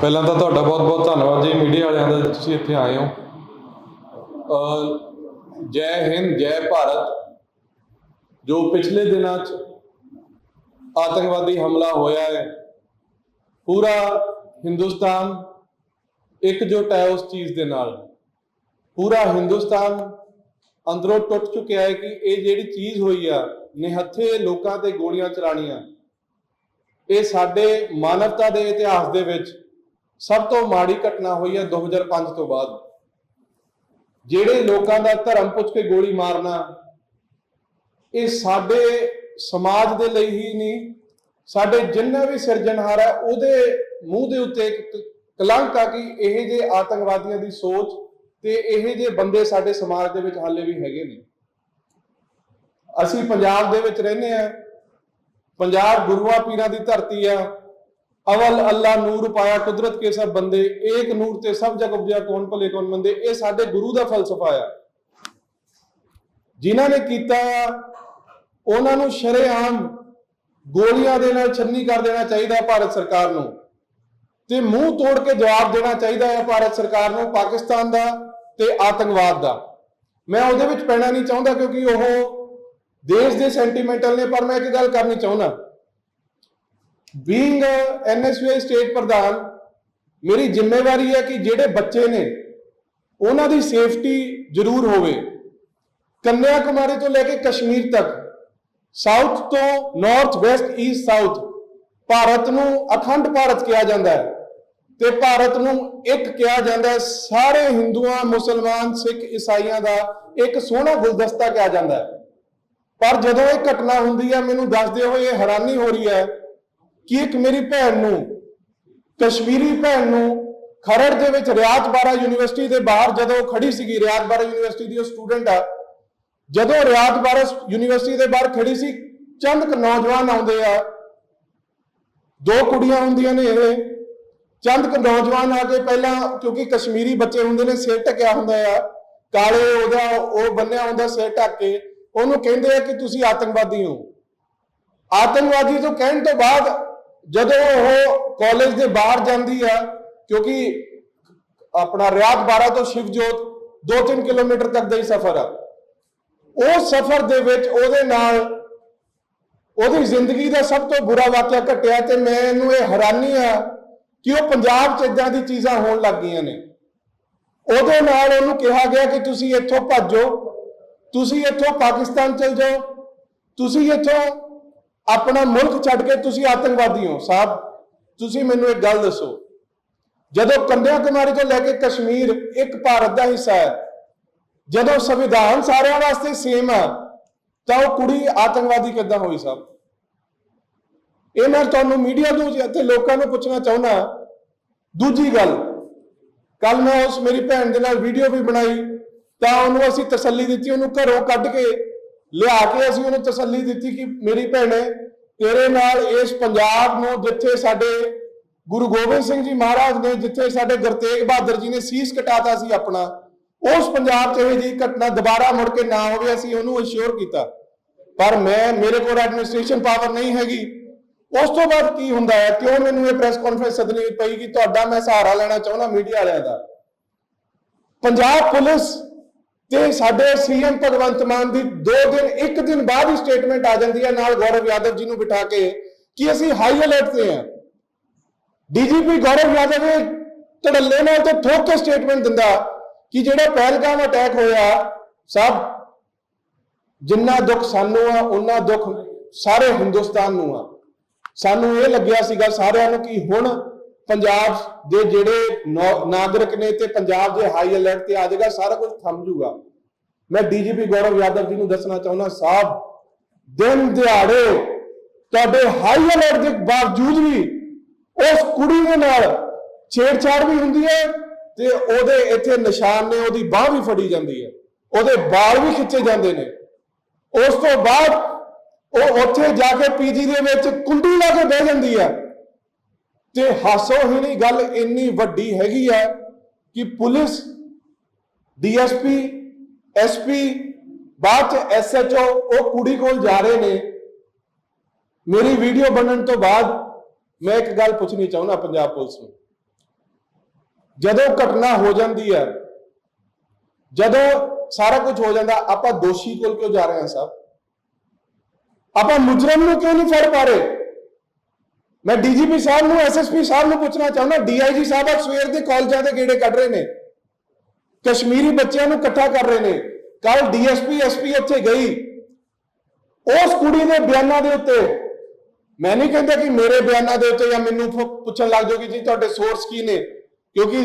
ਪਹਿਲਾਂ ਤਾਂ ਤੁਹਾਡਾ ਬਹੁਤ-ਬਹੁਤ ਧੰਨਵਾਦ ਜੀ ਮੀਡੀਆ ਵਾਲਿਆਂ ਦਾ ਤੁਸੀਂ ਇੱਥੇ ਆਏ ਹੋ। ਅ ਜੈ ਹਿੰਦ, ਜੈ ਭਾਰਤ, ਜੋ ਪਿਛਲੇ ਦਿਨਾਂ 'ਚ ਆਤੰਕਵਾਦੀ ਹਮਲਾ ਹੋਇਆ ਹੈ, ਪੂਰਾ ਹਿੰਦੁਸਤਾਨ ਇਕਜੁੱਟ ਹੈ ਉਸ ਚੀਜ਼ ਦੇ ਨਾਲ। ਪੂਰਾ ਹਿੰਦੁਸਤਾਨ ਅੰਦਰੋਂ ਟੁੱਟ ਚੁੱਕਿਆ ਹੈ ਕਿ ਇਹ ਜਿਹੜੀ ਚੀਜ਼ ਹੋਈ ਆ, ਨਿਹੱਥੇ ਲੋਕਾਂ ਤੇ ਗੋਲੀਆਂ ਚਲਾਣੀਆਂ ਇਹ ਸਾਡੇ ਮਾਨਵਤਾ ਦੇ ਇਤਿਹਾਸ ਦੇ ਵਿੱਚ ਸਭ ਤੋਂ ਮਾੜੀ ਘਟਨਾ ਹੋਈ ਹੈ 2005 ਤੋਂ ਬਾਅਦ। ਜਿਹੜੇ ਲੋਕਾਂ ਦਾ ਧਰਮ ਪੁੱਛ ਕੇ ਗੋਲੀ ਮਾਰਨਾ, ਇਹ ਸਾਡੇ ਸਮਾਜ ਦੇ ਲਈ ਹੀ ਨਹੀਂ, ਸਾਡੇ ਜਿੰਨਾ ਵੀ ਸਿਰਜਣਹਾਰ ਹੈ, ਉਹਦੇ ਮੂੰਹ ਦੇ ਉੱਤੇ ਇੱਕ ਕਲੰਕ ਆ ਕਿ ਇਹ ਜੇ ਆਤੰਕਵਾਦੀਆਂ ਦੀ ਸੋਚ ਤੇ ਇਹ ਜੇ ਬੰਦੇ ਸਾਡੇ ਸਮਾਜ ਦੇ ਵਿੱਚ ਹਾਲੇ ਵੀ ਹੈਗੇ ਨੇ। ਅਸੀਂ ਪੰਜਾਬ ਦੇ ਵਿੱਚ ਰਹਿੰਦੇ ਆ ਪੰਜਾਬ ਗੁਰੂਆਂ ਪੀਰਾਂ ਦੀ ਧਰਤੀ ਆ ਅਵਲ ਅੱਲਾ ਨੂਰ ਪਾਇਆ, ਕੁਦਰਤ ਕੇ ਸਭ ਬੰਦੇ, ਏਕ ਨੂਰ ਤੇ ਸਭ ਜਗ ਉਪਜਿਆ, ਕੌਣ ਭਲੇ, ਕੌਣ ਮੰਦੇ, ਇਹ ਸਾਡੇ ਗੁਰੂ ਦਾ ਫਲਸਫਾ ਆ। ਜਿਨ੍ਹਾਂ ਨੇ ਕੀਤਾ, ਉਹਨਾਂ ਨੂੰ ਸ਼ਰੇਆਮ ਗੋਲੀਆਂ ਦੇ ਨਾਲ ਛੰਨੀ ਕਰ ਦੇਣਾ ਚਾਹੀਦਾ ਹੈ ਭਾਰਤ ਸਰਕਾਰ ਨੂੰ। ਤੇ ਮੂੰਹ ਤੋੜ ਕੇ ਜਵਾਬ ਦੇਣਾ ਚਾਹੀਦਾ ਹੈ ਭਾਰਤ ਸਰਕਾਰ ਨੂੰ, ਪਾਕਿਸਤਾਨ ਦਾ ਤੇ ਆਤੰਕਵਾਦ ਦਾ। ਮੈਂ ਉਹਦੇ ਵਿੱਚ ਪੈਣਾ ਨਹੀਂ ਚਾਹੁੰਦਾ ਕਿਉਂਕਿ ਉਹ ਦੇਸ਼ ਦੇ ਸੈਂਟੀਮੈਂਟਲ ਨੇ, ਪਰ ਮੈਂ ਇੱਕ ਗੱਲ ਕਰਨੀ ਚਾਹੁੰਦਾ। ਬੀਇੰਗ ਐਨਐਸਯੂਆਈ ਸਟੇਟ ਪ੍ਰਧਾਨ, ਮੇਰੀ ਜ਼ਿੰਮੇਵਾਰੀ ਹੈ ਕਿ ਜਿਹੜੇ ਬੱਚੇ ਨੇ, ਉਹਨਾਂ ਦੀ ਸੇਫਟੀ ਜ਼ਰੂਰ ਹੋਵੇ। ਕੰਨਿਆ ਕੁਮਾਰੀ ਤੋਂ ਲੈ ਕੇ ਕਸ਼ਮੀਰ ਤੱਕ ਸਾਊਥ ਤੋਂ north west east south Bharat ਨੂੰ ਅਖੰਡ ਭਾਰਤ ਕਿਹਾ ਜਾਂਦਾ ਹੈ। ਤੇ ਭਾਰਤ ਨੂੰ ਇੱਕ ਕਿਹਾ ਜਾਂਦਾ ਹੈ, ਸਾਰੇ ਹਿੰਦੂਆਂ, ਮੁਸਲਮਾਨ, ਸਿੱਖ, ਈਸਾਈਆਂ ਦਾ ਇੱਕ ਸੋਹਣਾ ਗੁਲਦਸਤਾ ਕਿਹਾ ਜਾਂਦਾ ਹੈ। ਪਰ ਜਦੋਂ ਇਹ ਘਟਨਾ ਹੁੰਦੀ ਹੈ, ਮੈਨੂੰ ਦੱਸਦੇ ਹੋਏ ਇਹ ਹੈਰਾਨੀ ਹੋ ਰਹੀ ਹੈ ਕਿ ਇੱਕ ਮੇਰੀ ਭੈਣ ਨੂੰ, ਕਸ਼ਮੀਰੀ ਭੈਣ ਨੂੰ ਖਰੜ ਦੇ ਵਿੱਚ ਰਿਆਤ ਬਾਰਾ ਯੂਨੀਵਰਸਿਟੀ ਦੇ ਬਾਹਰ ਜਦੋਂ ਖੜੀ ਸੀਗੀ ਰਿਆਤ ਬਾਰਾ ਯੂਨੀਵਰਸਿਟੀ ਦੀ ਉਹ ਸਟੂਡੈਂਟ ਆ, ਜਦੋਂ ਰਿਆਤ ਬਾਰਾ ਯੂਨੀਵਰਸਿਟੀ ਦੇ ਬਾਹਰ ਖੜੀ ਸੀ ਚੰਦ ਕੁ ਨੌਜਵਾਨ ਆਉਂਦੇ ਆ। ਦੋ ਕੁੜੀਆਂ ਹੁੰਦੀਆਂ ਨੇ ਇਹ। ਚੰਦ ਕੁ ਨੌਜਵਾਨ ਆ ਕੇ ਪਹਿਲਾਂ, ਕਿਉਂਕਿ ਕਸ਼ਮੀਰੀ ਬੱਚੇ ਹੁੰਦੇ ਨੇ, ਸਿਰ ਢਕਿਆ ਹੁੰਦਾ ਆ। ਕਾਲੇ ਉਹਦਾ, ਉਹ ਬੰਨਿਆ ਹੁੰਦਾ ਸਿਰ ਢੱਕ ਕੇ। ਉਹਨੂੰ ਕਹਿੰਦੇ ਆ ਕਿ ਤੁਸੀਂ ਆਤੰਕਵਾਦੀ ਹੋ। ਆਤੰਕਵਾਦੀ ਤੋਂ ਕਹਿਣ ਤੋਂ ਬਾਅਦ ਜਦੋਂ ਉਹ ਕਾਲਜ ਦੇ ਬਾਹਰ ਜਾਂਦੀ ਆ ਕਿਉਂਕਿ ਆਪਣਾ ਰਿਆਤ ਬਾਰਾ ਤੋਂ ਸ਼ਿਵਜੋਤ 2-3 ਕਿਲੋਮੀਟਰ ਤੱਕ ਦਾ ਹੀ ਸਫ਼ਰ ਆ। ਉਹ ਸਫ਼ਰ ਦੇ ਵਿੱਚ ਉਹਦੇ ਨਾਲ ਉਹਦੀ ਜ਼ਿੰਦਗੀ ਦਾ ਸਭ ਤੋਂ ਬੁਰਾ ਵਾਕਿਆ ਘਟਿਆ ਤੇ ਮੈਨੂੰ ਇਹ ਹੈਰਾਨੀ ਆ ਕਿ ਉਹ ਪੰਜਾਬ 'ਚ ਇਦਾਂ ਦੀ ਚੀਜ਼ਾਂ ਹੋਣ ਲੱਗ ਗਈਆਂ ਨੇ। ਉਹਦੇ ਨਾਲ ਉਹਨੂੰ ਕਿਹਾ ਗਿਆ ਕਿ ਤੁਸੀਂ ਇੱਥੋਂ ਭੱਜੋ ਤੁਸੀਂ ਇੱਥੋਂ ਪਾਕਿਸਤਾਨ ਚਲ ਜਾਓ, ਤੁਸੀਂ ਇੱਥੋਂ ਆਪਣਾ ਮੁਲਕ ਛੱਡ ਕੇ ਤੁਸੀਂ ਆਤੰਕਵਾਦੀ ਹੋ। ਸਾਹਿਬ ਤੁਸੀਂ ਮੈਨੂੰ ਇੱਕ ਗੱਲ ਦੱਸੋ। ਜਦੋਂ ਕੰਨਿਆ ਕੁਮਾਰੀ ਤੋਂ ਲੈ ਕੇ ਕਸ਼ਮੀਰ ਇੱਕ ਭਾਰਤ ਦਾ ਹਿੱਸਾ ਹੈ, ਜਦੋਂ ਸੰਵਿਧਾਨ ਸਾਰਿਆਂ ਵਾਸਤੇ ਸੇਮ ਆ, ਤਾਂ ਉਹ ਕੁੜੀ ਆਤੰਕਵਾਦੀ ਕਿੱਦਾਂ ਹੋਈ ਸਾਹਿਬ ਇਹ ਮੈਂ ਤੁਹਾਨੂੰ ਮੀਡੀਆ ਨੂੰ ਅਤੇ ਲੋਕਾਂ ਨੂੰ ਪੁੱਛਣਾ ਚਾਹੁੰਦਾ ਦੂਜੀ ਗੱਲ, ਕੱਲ ਮੈਂ ਉਸ ਮੇਰੀ ਭੈਣ ਦੇ ਨਾਲ ਵੀਡੀਓ ਵੀ ਬਣਾਈ, ਤਾਂ ਉਹਨੂੰ ਅਸੀਂ ਤਸੱਲੀ ਦਿੱਤੀ, ਉਹਨੂੰ ਘਰੋਂ ਕੱਢ ਕੇ ਲਿਆ ਕੇ ਅਸੀਂ ਉਹਨੂੰ ਤਸੱਲੀ ਦਿੱਤੀ ਕਿ ਮੇਰੀ ਭੈਣੇ, ਤੇਰੇ ਨਾਲ ਇਸ ਪੰਜਾਬ ਨੂੰ ਜਿੱਥੇ ਸਾਡੇ ਗੁਰੂ ਗੋਬਿੰਦ ਸਿੰਘ ਜੀ ਮਹਾਰਾਜ ਨੇ, ਜਿੱਥੇ ਸਾਡੇ ਗੁਰਤੇਗ ਬਹਾਦਰ ਜੀ ਨੇ ਸੀਸ ਕਟਾਤਾ ਸੀ ਆਪਣਾ, ਉਸ ਪੰਜਾਬ 'ਚ ਇਹ ਜੀ ਘਟਨਾ ਦੁਬਾਰਾ ਮੁੜ ਕੇ ਨਾ ਹੋਵੇ, ਅਸੀਂ ਉਹਨੂੰ ਅਸ਼ੋਰ ਕੀਤਾ। ਪਰ ਮੈਂ, ਮੇਰੇ ਕੋਲ ਐਡਮਿਨਿਸਟ੍ਰੇਸ਼ਨ ਪਾਵਰ ਨਹੀਂ ਹੈਗੀ। ਉਸ ਤੋਂ ਬਾਅਦ ਕੀ ਹੁੰਦਾ ਹੈ? ਕਿਉਂ ਮੈਨੂੰ ਇਹ ਪ੍ਰੈਸ ਕਾਨਫਰੰਸ ਸੱਦਣੀ ਪਈ ਕਿ ਤੁਹਾਡਾ ਮੈਂ ਸਹਾਰਾ ਲੈਣਾ ਚਾਹੁੰਦਾ ਮੀਡੀਆ ਵਾਲਿਆਂ ਦਾ? ਪੰਜਾਬ ਪੁਲਿਸ ਤੇ ਸਾਡੇ ਸੀਐਮ ਭਗਵੰਤ ਮਾਨ ਦੀ 2 ਦਿਨ, ਇੱਕ ਦਿਨ ਬਾਅਦ ਹੀ ਸਟੇਟਮੈਂਟ ਆ ਜਾਂਦੀ ਹੈ ਨਾਲ ਗੌਰਵ ਯਾਦਵ ਜੀ ਨੂੰ ਬਿਠਾ ਕੇ ਕਿ ਅਸੀਂ ਹਾਈ ਅਲਰਟ ਤੇ ਹਾਂ। ਡੀਜੀਪੀ ਗੌਰਵ ਯਾਦਵ ਇਹ ਧੜੱਲੇ ਨਾਲ ਤੇ ਠੋਕ ਕੇ ਸਟੇਟਮੈਂਟ ਦਿੰਦਾ ਕਿ ਜਿਹੜਾ ਪਹਿਲਗਾਮ ਅਟੈਕ ਹੋਇਆ, ਸਭ ਜਿੰਨਾ ਦੁੱਖ ਸਾਨੂੰ ਆ, ਉਹਨਾਂ ਦੁੱਖ ਸਾਰੇ ਹਿੰਦੁਸਤਾਨ ਨੂੰ ਆ। ਸਾਨੂੰ ਇਹ ਲੱਗਿਆ ਸੀਗਾ ਸਾਰਿਆਂ ਨੂੰ ਕਿ ਹੁਣ ਪੰਜਾਬ ਦੇ ਜਿਹੜੇ ਨਾਗਰਿਕ ਨੇ ਤੇ ਪੰਜਾਬ ਦੇ ਹਾਈ ਅਲਰਟ ਤੇ ਆ ਜਾਏਗਾ, ਸਾਰਾ ਕੁਝ ਥੰਮ ਜੂਗਾ ਮੈਂ ਡੀਜੀਪੀ ਗੌਰਵ ਯਾਦਵ ਜੀ ਨੂੰ ਦੱਸਣਾ ਚਾਹੁੰਦਾ ਸਾਹਿਬ ਦਿਨ ਦਿਹਾੜੇ ਤੁਹਾਡੇ ਹਾਈ ਅਲਰਟ ਦੇ ਬਾਵਜੂਦ ਵੀ ਉਸ ਕੁੜੀ ਦੇ ਨਾਲ ਛੇੜਛਾੜ ਵੀ ਹੁੰਦੀ ਹੈ ਤੇ ਉਹਦੇ ਇੱਥੇ ਨਿਸ਼ਾਨ ਨੇ, ਉਹਦੀ ਬਾਹ ਵੀ ਫੜੀ ਜਾਂਦੀ ਹੈ, ਉਹਦੇ ਵਾਲ ਵੀ ਖਿੱਚੇ ਜਾਂਦੇ ਨੇ। ਉਸ ਤੋਂ ਬਾਅਦ ਉਹ ਉੱਥੇ ਜਾ ਕੇ ਪੀਜੀ ਦੇ ਵਿੱਚ ਕੁੰਡੀ ਲਾ ਕੇ ਬਹਿ ਜਾਂਦੀ ਹੈ। ਤੇ ਹਾਸੋ ਗੱਲ ਇੰਨੀ ਵੱਡੀ ਹੈਗੀ ਹੈ ਕਿ ਪੁਲਿਸ, ਡੀਐਸਪੀ, ਐਸਪੀ, ਬਾਅਦ ਚ ਐਸਐਚਓ, ਉਹ ਕੁੜੀ ਕੋਲ ਜਾ ਰਹੇ ਨੇ। ਮੇਰੀ ਵੀਡੀਓ ਬਣਨ ਤੋਂ ਬਾਅਦ ਮੈਂ ਇੱਕ ਗੱਲ ਪੁੱਛਣੀ ਚਾਹੁੰਦਾ ਪੰਜਾਬ ਪੁਲਿਸ ਨੂੰ। ਜਦੋਂ ਘਟਨਾ ਹੋ ਜਾਂਦੀ ਹੈ, ਜਦੋਂ ਸਾਰਾ ਕੁਝ ਹੋ ਜਾਂਦਾ, ਆਪਾਂ ਦੋਸ਼ੀ ਕੋਲ ਕਿਉਂ ਜਾ ਰਹੇ ਹਾਂ ਸਾਹਿਬ? ਆਪਾਂ ਮੁਜਰਮ ਨੂੰ ਕਿਉਂ ਨਹੀਂ ਫੜ ਪਾ ਰਹੇ? ਮੈਂ ਡੀਜੀਪੀ ਸਾਹਿਬ ਨੂੰ ਐਸਐਸਪੀ ਸਾਹਿਬ ਨੂੰ ਪੁੱਛਣਾ ਚਾਹੁੰਦਾ, ਡੀਆਈਜੀ ਸਾਹਿਬ ਆ ਸਵੇਰ ਦੇ ਕਾਲਜਾਂ ਦੇ ਗੇੜੇ ਕੱਢ ਰਹੇ ਨੇ। ਕਸ਼ਮੀਰੀ ਬੱਚਿਆਂ ਨੂੰ ਇਕੱਠਾ ਕਰ ਰਹੇ ਨੇ। ਕੱਲ ਡੀਐਸਪੀ, ਐਸਪੀ ਉੱਥੇ ਗਈ। ਉਸ ਕੁੜੀ ਦੇ ਬਿਆਨਾਂ ਦੇ ਉੱਤੇ, ਮੈਂ ਨਹੀਂ ਕਹਿੰਦਾ ਕਿ ਮੇਰੇ ਬਿਆਨਾਂ ਦੇ ਉੱਤੇ ਜਾਂ ਮੈਨੂੰ ਪੁੱਛਣ ਲੱਗ ਜਾਓ ਕਿ ਜੀ ਤੁਹਾਡੇ ਸੋਰਸ ਕੀ ਨੇ। ਕਿਉਂਕਿ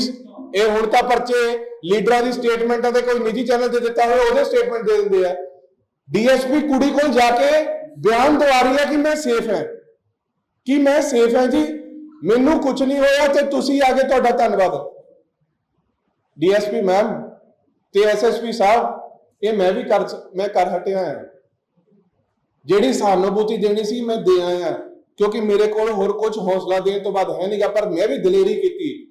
ਇਹ ਹੁਣ ਤਾਂ ਪਰਚੇ ਲੀਡਰਾਂ ਦੀ ਸਟੇਟਮੈਂਟਾਂ ਤੇ ਕੋਈ ਨਿੱਜੀ ਚੈਨਲ ਤੇ ਦਿੱਤਾ ਹੋਇਆ, ਉਹਦੇ ਸਟੇਟਮੈਂਟ ਦੇ ਦਿੰਦੇ ਆ। ਡੀਐਸਪੀ ਕੁੜੀ ਕੋਲ ਜਾ ਕੇ ਬਿਆਨ ਦਵਾ ਰਹੀ ਹੈ ਕਿ ਮੈਂ ਸੇਫ ਹਾਂ। ਕਿ ਮੈਂ ਸੇਫ ਹਾਂ ਜੀ? ਮੈਨੂੰ ਕੁਝ ਨਹੀਂ ਹੋਇਆ ਤੇ ਤੁਸੀਂ ਆ ਕੇ ਤੁਹਾਡਾ ਧੰਨਵਾਦ। ਡੀਐਸਪੀ ਮੈਮ ਤੇ ਐਸਐਸਪੀ ਸਾਹਿਬ, ਇਹ ਮੈਂ ਵੀ ਕਰ ਮੈਂ ਕਰ ਹਟਿਆ ਹਾਂ। ਜਿਹੜੀ ਸਹਾਨੁਭੂਤੀ ਦੇਣੀ ਸੀ ਮੈਂ ਦੇ ਆਇਆ ਕਿਉਂਕਿ ਮੇਰੇ ਕੋਲ ਹੋਰ ਕੁਝ ਹੌਸਲਾ ਦੇਣ ਤੋਂ ਬਾਅਦ ਹੈ ਨਹੀਂਗਾ, ਪਰ ਮੈਂ ਵੀ ਦਲੇਰੀ ਕੀਤੀ।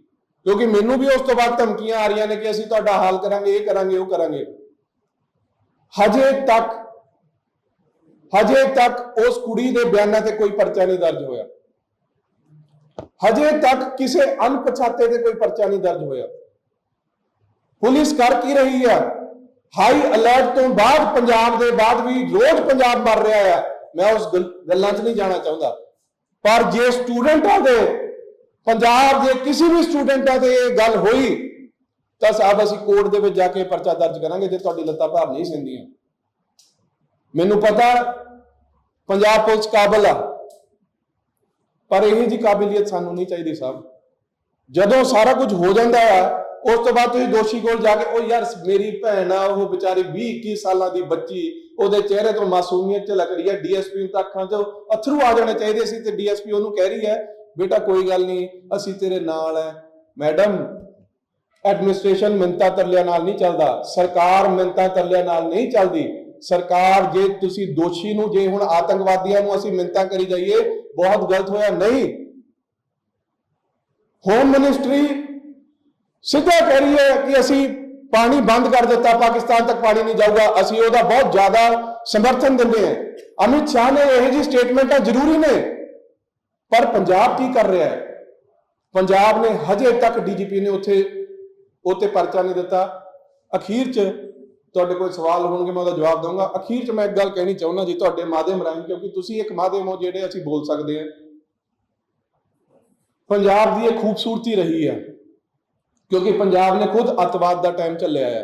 ਕਿਉਂਕਿ ਮੈਨੂੰ ਵੀ ਉਸ ਤੋਂ ਬਾਅਦ ਧਮਕੀਆਂ ਆ ਰਹੀਆਂ ਨੇ ਕਿ ਅਸੀਂ ਤੁਹਾਡਾ ਹਾਲ ਕਰਾਂਗੇ, ਇਹ ਕਰਾਂਗੇ, ਉਹ ਕਰਾਂਗੇ। ਹਜੇ ਤੱਕ ਹਜੇ ਤੱਕ ਉਸ ਕੁੜੀ ਦੇ ਬਿਆਨਾਂ ਤੇ ਕੋਈ ਪਰਚਾ ਨਹੀਂ ਦਰਜ ਹੋਇਆ। ਹਜੇ ਤੱਕ ਕਿਸੇ ਅਣਪਛਾਤੇ ਤੇ ਕੋਈ ਪਰਚਾ ਨਹੀਂ ਦਰਜ ਹੋਇਆ। ਪੁਲਿਸ ਕਰ ਕੀ ਰਹੀ ਹੈ? ਹਾਈ ਅਲਰਟ ਤੋਂ ਬਾਅਦ ਪੰਜਾਬ ਦੇ ਬਾਅਦ ਵੀ ਰੋਜ਼ ਪੰਜਾਬ ਮਰ ਰਿਹਾ ਹੈ। ਮੈਂ ਉਸ ਗੱਲ- ਗੱਲਾਂ 'ਚ ਨਹੀਂ ਜਾਣਾ ਚਾਹੁੰਦਾ। ਪਰ ਜੇ ਸਟੂਡੈਂਟਾਂ ਦੇ ਪੰਜਾਬ ਦੇ ਕਿਸੇ ਵੀ ਸਟੂਡੈਂਟਾਂ ਤੇ ਇਹ ਗੱਲ ਹੋਈ, ਤਾਂ ਸਾਹਿਬ ਅਸੀਂ ਕੋਰਟ ਦੇ ਵਿੱਚ ਜਾ ਕੇ ਪਰਚਾ ਦਰਜ ਕਰਾਂਗੇ ਜੇ ਤੁਹਾਡੀ ਲੱਤਾਂ ਭਾਰ ਨਹੀਂ ਸਿੰਦੀਆਂ। ਮੈਨੂੰ ਪਤਾ ਪੰਜਾਬ ਪੁਲਿਸ ਕਾਬਲ ਆ। ਪਰ ਇਹ ਜੀ ਕਾਬਲੀਅਤ ਸਾਨੂੰ ਨਹੀਂ ਚਾਹੀਦੀ ਸਾਹਿਬ। ਜਦੋਂ ਸਾਰਾ ਕੁਝ ਹੋ ਜਾਂਦਾ ਆ, ਉਸ ਤੋਂ ਬਾਅਦ ਤੁਸੀਂ ਦੋਸ਼ੀ ਕੋਲ ਜਾ ਕੇ ਉਹ ਯਾਰ ਮੇਰੀ ਭੈਣ ਆ, ਉਹ ਵਿਚਾਰੀ 20 21 ਸਾਲਾਂ ਦੀ ਬੱਚੀ, ਉਹਦੇ ਚਿਹਰੇ ਤੋਂ ਮਾਸੂਮੀਅਤ ਝਲਕ ਰਹੀ ਹੈ, ਡੀਐਸਪੀ ਨੂੰ ਤਾਂ ਅੱਖਾਂ 'ਚੋਂ ਅਥਰੂ ਆ ਜਾਣੇ ਚਾਹੀਦੇ ਸੀ ਤੇ ਡੀਐਸਪੀ ਉਹਨੂੰ ਕਹਿ ਰਹੀ ਹੈ, ਬੇਟਾ ਕੋਈ ਗੱਲ ਨਹੀਂ, ਅਸੀਂ ਤੇਰੇ ਨਾਲ ਹੈ ਮੈਡਮ, ਐਡਮਿਨਿਸਟ੍ਰੇਸ਼ਨ ਮਿੰਤਾ ਤਰਲਿਆਂ ਨਾਲ ਨਹੀਂ ਚੱਲਦਾ, ਸਰਕਾਰ ਮਿੰਤਾ ਤਰਲਿਆਂ ਨਾਲ ਨਹੀਂ ਚੱਲਦੀ। ਸਰਕਾਰ, ਜੇ ਤੁਸੀਂ ਦੋਸ਼ੀ ਨੂੰ, ਜੇ ਹੁਣ ਆਤੰਕਵਾਦੀਆਂ ਨੂੰ ਅਸੀਂ ਮਿੰਤਾ ਕਰੀ ਜਾਈਏ, ਬਹੁਤ ਗਲਤ ਹੋਇਆ। ਨਹੀਂ। ਹੋਮ ਮਿਨਿਸਟਰੀ ਸਿੱਧਾ ਕਹਿ ਰਹੀ ਹੈ ਕਿ ਅਸੀਂ ਪਾਣੀ ਬੰਦ ਕਰ ਦਿੱਤਾ, ਪਾਕਿਸਤਾਨ ਤੱਕ ਪਾਣੀ ਨਹੀਂ ਜਾਊਗਾ। ਅਸੀਂ ਉਹਦਾ ਬਹੁਤ ਜ਼ਿਆਦਾ ਸਮਰਥਨ ਦਿੰਦੇ ਹਾਂ। ਅਮਿਤ ਸ਼ਾਹ ਨੇ ਇਹ ਜੀ ਸਟੇਟਮੈਂਟਾਂ ਜ਼ਰੂਰੀ ਨੇ। ਪਰ ਪੰਜਾਬ ਕੀ ਕਰ ਰਿਹਾ ਹੈ? ਪੰਜਾਬ ਨੇ ਹਜੇ ਤੱਕ ਡੀਜੀਪੀ ਨੇ ਉੱਥੇ, ਉੱਤੇ ਪਰਚਾ ਨਹੀਂ ਦਿੱਤਾ। ਅਖੀਰ 'ਚ ਤੁਹਾਡੇ ਕੋਲ ਸਵਾਲ ਹੋਣਗੇ, ਮੈਂ ਉਹਦਾ ਜਵਾਬ ਦਊਂਗਾ। ਅਖੀਰ 'ਚ ਮੈਂ ਇੱਕ ਗੱਲ ਕਹਿਣੀ ਚਾਹੁੰਦਾ ਜੀ ਤੁਹਾਡੇ ਮਾਧਿਅਮ ਰਾਹੀਂ, ਕਿਉਂਕਿ ਤੁਸੀਂ ਇੱਕ ਮਾਧਿਅਮ ਹੋ ਜਿਹੜੇ ਅਸੀਂ ਬੋਲ ਸਕਦੇ ਹਾਂ। ਪੰਜਾਬ ਦੀ ਇਹ ਖੂਬਸੂਰਤੀ ਰਹੀ ਹੈ ਕਿਉਂਕਿ ਪੰਜਾਬ ਨੇ ਖੁਦ ਅੱਤਵਾਦ ਦਾ ਟਾਈਮ ਚੱਲਿਆ ਹੈ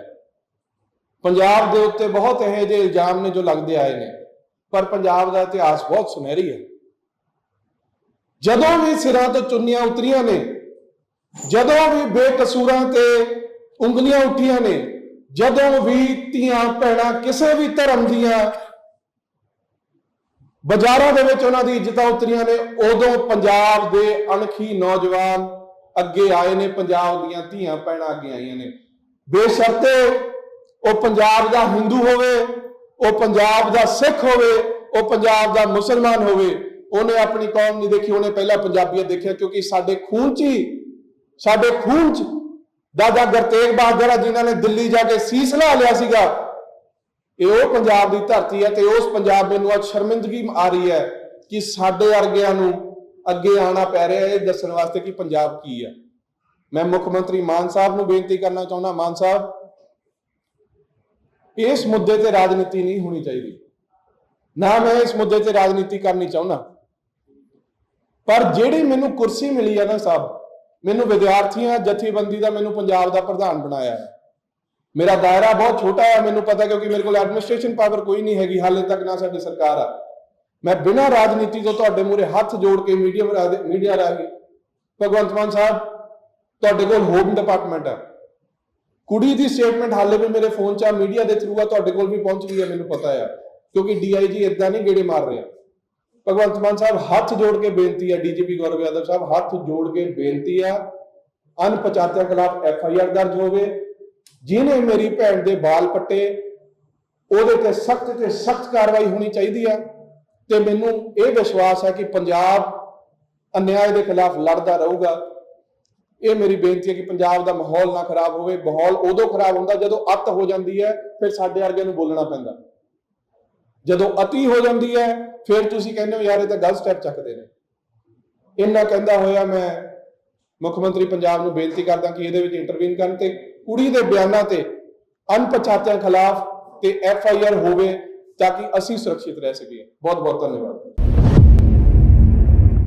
ਪੰਜਾਬ ਦੇ ਉੱਤੇ ਬਹੁਤ ਇਹੋ ਜਿਹੇ ਇਲਜ਼ਾਮ ਨੇ ਜੋ ਲੱਗਦੇ ਆਏ ਨੇ, ਪਰ ਪੰਜਾਬ ਦਾ ਇਤਿਹਾਸ ਬਹੁਤ ਸੁਨਹਿਰੀ ਹੈ ਜਦੋਂ ਵੀ ਸਿਰਾਂ ਤੋਂ ਚੁੰਨੀਆਂ ਉਤਰੀਆਂ ਨੇ, ਜਦੋਂ ਵੀ ਬੇਕਸੂਰਾਂ ਤੇ ਉਂਗਲੀਆਂ ਉੱਠੀਆਂ ਨੇ ਜਦੋਂ ਵੀ ਧੀਆਂ ਭੈਣਾਂ ਕਿਸੇ ਵੀ ਧਰਮ ਦੀਆਂ ਬਾਜ਼ਾਰਾਂ ਦੇ ਵਿੱਚ ਉਹਨਾਂ ਦੀ ਇੱਜ਼ਤਾਂ ਉਤਰੀਆਂ ਨੇ, ਉਦੋਂ ਪੰਜਾਬ ਦੇ ਅਣਖੀ ਨੌਜਵਾਨ ਅੱਗੇ ਆਏ ਨੇ, ਪੰਜਾਬ ਦੀਆਂ ਧੀਆਂ ਭੈਣਾਂ ਅੱਗੇ ਆਈਆਂ ਨੇ। ਬੇਸ਼ਰਤੇ ਉਹ ਪੰਜਾਬ ਦਾ ਹਿੰਦੂ ਹੋਵੇ, ਉਹ ਪੰਜਾਬ ਦਾ ਸਿੱਖ ਹੋਵੇ, ਉਹ ਪੰਜਾਬ ਦਾ ਮੁਸਲਮਾਨ ਹੋਵੇ, ਉਹਨੇ ਆਪਣੀ ਕੌਮ ਨਹੀਂ ਦੇਖੀ, ਉਹਨੇ ਪਹਿਲਾਂ ਪੰਜਾਬੀਅਤ ਦੇਖਿਆ ਕਿਉਂਕਿ ਸਾਡੇ ਖੂਨ 'ਚ ਹੀ, ਸਾਡੇ ਖੂਨ 'ਚ ਦਾਦਾ ਗੁਰਤੇਗ ਬਹਾਦਰ ਆ ਜਿਨ੍ਹਾਂ ਨੇ ਦਿੱਲੀ ਜਾ ਕੇ ਸੀਸ ਲਾ ਲਿਆ ਸੀਗਾ, ਇਹ ਉਹ ਪੰਜਾਬ ਦੀ ਧਰਤੀ ਹੈ ਤੇ ਉਸ ਪੰਜਾਬ ਮੈਨੂੰ ਅੱਜ ਸ਼ਰਮਿੰਦਗੀ ਆ ਰਹੀ ਹੈ ਕਿ ਸਾਡੇ ਵਰਗਿਆਂ ਨੂੰ ਅੱਗੇ ਆਉਣਾ ਪੈ ਰਿਹਾ, ਇਹ ਦੱਸਣ ਵਾਸਤੇ ਕਿ ਪੰਜਾਬ ਕੀ ਹੈ। ਮੈਂ ਮੁੱਖ ਮੰਤਰੀ ਮਾਨ ਸਾਹਿਬ ਨੂੰ ਬੇਨਤੀ ਕਰਨਾ ਚਾਹੁੰਦਾ, ਮਾਨ ਸਾਹਿਬ, ਇਸ ਮੁੱਦੇ ਤੇ ਰਾਜਨੀਤੀ ਨਹੀਂ ਹੋਣੀ ਚਾਹੀਦੀ। ਨਾ ਮੈਂ ਇਸ ਮੁੱਦੇ ਤੇ ਰਾਜਨੀਤੀ ਕਰਨੀ ਚਾਹੁੰਦਾ, ਪਰ ਜਿਹੜੀ ਮੈਨੂੰ ਕੁਰਸੀ ਮਿਲੀ ਹੈ ਨਾ ਸਾਹਿਬ ਮੈਨੂੰ ਵਿਦਿਆਰਥੀਆਂ, ਜਥੇਬੰਦੀ ਦਾ ਮੈਨੂੰ ਪੰਜਾਬ ਦਾ ਪ੍ਰਧਾਨ ਬਣਾਇਆ ਹੈ। ਮੇਰਾ ਦਾਇਰਾ ਬਹੁਤ ਛੋਟਾ ਹੈ, ਮੈਨੂੰ ਪਤਾ ਕਿਉਂਕਿ ਮੇਰੇ ਕੋਲ ਐਡਮਿਨਿਸਟ੍ਰੇਸ਼ਨ ਪਾਵਰ ਕੋਈ ਨਹੀਂ ਹੈਗੀ, ਹਾਲੇ ਤੱਕ ਨਾ ਸਾਡੀ ਸਰਕਾਰ ਆ। ਮੈਂ ਬਿਨਾਂ ਰਾਜਨੀਤੀ ਤੋਂ ਤੁਹਾਡੇ ਮੂਹਰੇ ਹੱਥ ਜੋੜ ਕੇ ਮੀਡੀਆ ਮੀਡੀਆ ਰਾਹੀਂ, ਭਗਵੰਤ ਮਾਨ ਸਾਹਿਬ, ਤੁਹਾਡੇ ਕੋਲ ਹੋਮ ਡਿਪਾਰਟਮੈਂਟ ਹੈ ਕੁੜੀ ਦੀ ਸਟੇਟਮੈਂਟ ਹਾਲੇ ਵੀ ਮੇਰੇ ਫੋਨ 'ਚ ਆ, ਮੀਡੀਆ ਦੇ ਥਰੂ ਆ, ਤੁਹਾਡੇ ਕੋਲ ਵੀ ਪਹੁੰਚ ਗਈ ਹੈ, ਮੈਨੂੰ ਪਤਾ ਆ। ਕਿਉਂਕਿ ਡੀਆਈਜੀ ਇਦਾਂ ਨਹੀਂ ਗੇੜੇ ਮਾਰ ਰਿਹਾ। ਭਗਵੰਤ ਮਾਨ ਸਾਹਿਬ ਹੱਥ ਜੋੜ ਕੇ ਬੇਨਤੀ ਹੈ, ਡੀਜੀਪੀ ਗੌਰਵ ਯਾਦਵ ਸਾਹਿਬ ਹੱਥ ਜੋੜ ਕੇ ਬੇਨਤੀ ਆ ਅਣਪਛਾਤਿਆਂ ਖਿਲਾਫ ਐਫ ਆਈ ਆਰ ਦਰਜ ਹੋਵੇ, ਜਿਹਨੇ ਮੇਰੀ ਭੈਣ ਦੇ ਵਾਲ ਪੱਟੇ, ਉਹਦੇ ਤੇ ਸਖਤ ਤੇ ਸਖਤ ਕਾਰਵਾਈ ਹੋਣੀ ਚਾਹੀਦੀ ਆ ਤੇ ਮੈਨੂੰ ਇਹ ਵਿਸ਼ਵਾਸ ਹੈ ਕਿ ਪੰਜਾਬ ਅਨਿਆਏ ਦੇ ਖਿਲਾਫ ਲੜਦਾ ਰਹੂਗਾ। ਇਹ ਮੇਰੀ ਬੇਨਤੀ ਹੈ ਕਿ ਪੰਜਾਬ ਦਾ ਮਾਹੌਲ ਨਾ ਖਰਾਬ ਹੋਵੇ, ਮਾਹੌਲ ਉਦੋਂ ਖਰਾਬ ਹੁੰਦਾ ਜਦੋਂ ਅੱਤ ਹੋ ਜਾਂਦੀ ਹੈ, ਫਿਰ ਸਾਡੇ ਵਰਗੇ ਨੂੰ ਬੋਲਣਾ ਪੈਂਦਾ। ਜਦੋਂ ਅਤੀ ਹੋ ਜਾਂਦੀ ਹੈ, ਫਿਰ ਤੁਸੀਂ ਕਹਿੰਦੇ ਹੋ, ਯਾਰ ਇਹ ਤਾਂ ਗਲਤ ਸਟੈਪ ਚੱਕਦੇ ਨੇ। ਇੰਨਾ ਕਹਿੰਦਾ ਹੋਇਆ ਮੈਂ, ਮੁੱਖ ਮੰਤਰੀ ਪੰਜਾਬ ਨੂੰ ਬੇਨਤੀ ਕਰਦਾ ਕਿ ਇਹਦੇ ਵਿੱਚ ਇੰਟਰਵੀਨ ਕਰਨ ਤੇ, ਕੁੜੀ ਦੇ ਬਿਆਨਾਂ ਤੇ, ਅਣਪਛਾਤਿਆਂ ਖਿਲਾਫ ਤੇ ਐਫ ਆਈ ਆਰ ਹੋਵੇ, ਤਾਂ ਕਿ ਅਸੀਂ ਸੁਰੱਖਿਅਤ ਰਹਿ ਸਕੀਏ। ਬਹੁਤ ਬਹੁਤ ਧੰਨਵਾਦ।